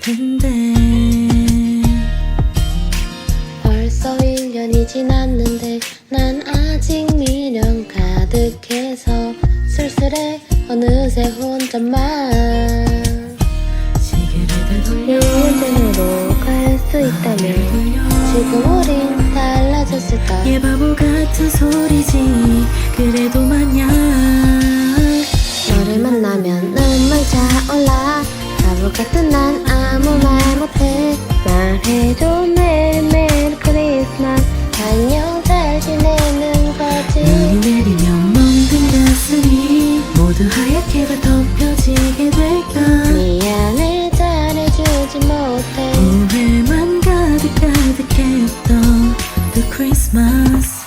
싶은데. 벌써 1년이 지났는데 난 아직 미련 가득해서 쓸쓸해 어느새 혼자만. 시계를 돌려 예전으로 갈 수 있다면 지금 우린 달라졌을까? 예 바보 같은 소리지. 그래도 마냥. 너를 만나면 눈물 차올라. 바보 같은 난 아무 말 못해. 말해줘 메리 메리 크리스마스. 안녕 잘 지내는 거지. 눈이 내리면 멍든 가슴이 모두 하얗게 다 덮여지게 될까? 미안해 잘해주지 못해. 후회만 가득 가득했던 The Christmas.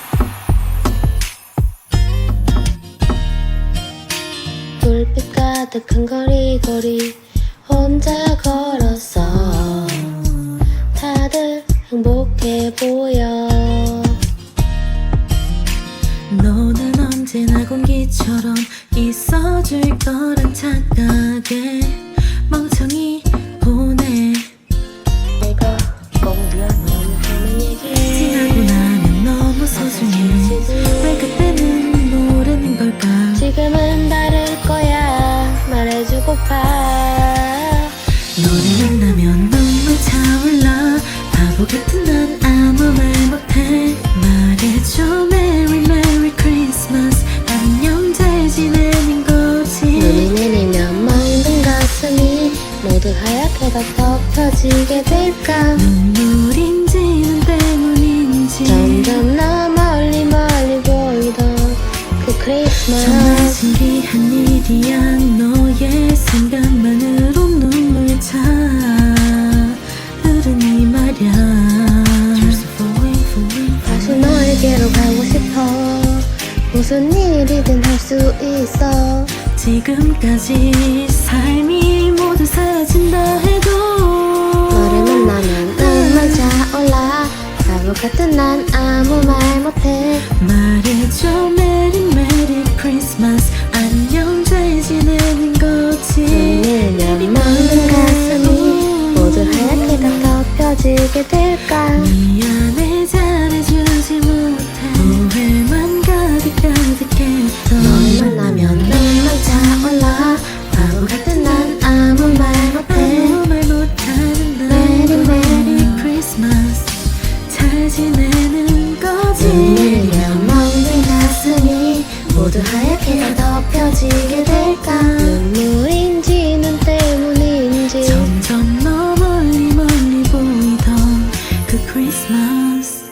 불빛 가득한 거리거리 혼자 걸었어. 다들 행복해 보여. 너는 언제나 공기처럼 있어줄 거란 착각에 멍청이 모두 하얗게 다 덮여지게 될까? 눈물인지는 때문인지. 점점 나 멀리 멀리 보이던 그 정말 크리스마스. 신기한 일이야. 너의 생각만으로 눈물 차. 흐르니 말야. 다시 너에게로 가고 싶어. 무슨 일이든 할 수 있어. 지금까지 삶이 모두 사라진다 해도 너를 만나면 눈물 차올라. 바보 같은 난 아무 말 못해. 말해줘 지내는 거지. 음. 눈물이면 멍이 났으니 모두 하얗게 덮여지게 될까? 눈물인지 눈 때문인지. 점점 너 멀리 멀리 보이던 그 크리스마스.